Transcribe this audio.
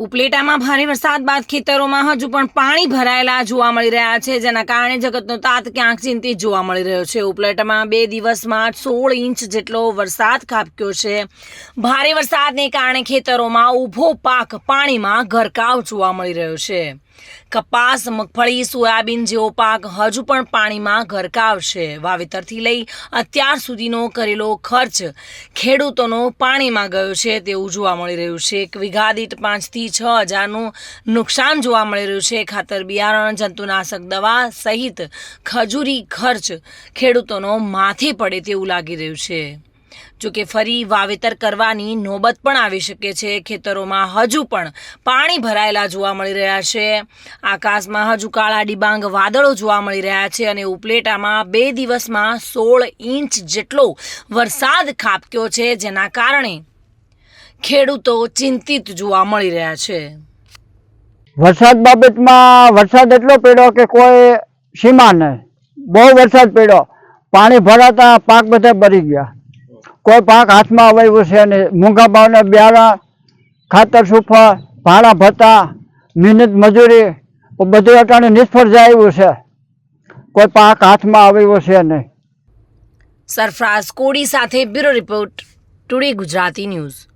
ઉપલેટામાં ભારે વરસાદ બાદ ખેતરોમાં હજુ પણ પાણી ભરાયેલા જોવા મળી રહ્યા છે, જેના કારણે જગતનો તાત ક્યાંક ચિંતિત જોવા મળી રહ્યો છે. ઉપલેટામાં બે દિવસમાં સોળ ઇંચ જેટલો વરસાદ ખાબક્યો છે. ભારે વરસાદને કારણે ખેતરોમાં ઊભો પાક પાણીમાં ગરકાવ જોવા મળી રહ્યો છે. કપાસ, મગફળી, સોયાબીન જેવો પાક હજુ પણ પાણીમાં ગરકાવ છે વાવેતરથી લઈ અત્યાર સુધીનો કરેલો ખર્ચ ખેડૂતોનો પાણીમાં ગયો છે તેવું જોવા મળી રહ્યું છે. એક વીઘા દીઠ પાંચથી છ હજારનું નુકસાન જોવા મળી રહ્યું છે. ખાતર, બિયારણ, જંતુનાશક, દવા સહિત ખજૂરી ખર્ચ ખેડૂતોનો માથે પડે તેવું લાગી રહ્યું છે. જોકે ફરી વાવેતર કરવાની નોબત પણ આવી શકે છે. ખેતરોમાં હજુ પણ પાણી ભરાયેલા જોવા મળી રહ્યા છે. આકાશમાં હજુ કાળા ડિબાંગ વાદળો જોવા મળી રહ્યા છે અને ઉપલેટામાં બે દિવસમાં સોળ ઇંચ જેટલો વરસાદ ખાબક્યો છે, જેના કારણે ખેડૂતો ચિંતિત જોવા મળી રહ્યા છે. વરસાદ બાબતમાં વરસાદ એટલો પડ્યો કે કોઈ સીમા નહીં. બહુ વરસાદ પડ્યો. પાણી ભરાતા પાક બધા ભરી ગયા. કોઈ પાક હાથમાં અવાયું છે નહીં. મૂંગા ભાવના બિયારણ ખાતર સૂફા, ભાડા ભત્તા, મહેનત મજૂરી બધું અટાણે નિષ્ફળ જાય એવું છે. કોઈ પાક હાથમાં આવ્યો છે નહીં. સરફરાઝ કોડી સાથે bureau report, today Gujarati news.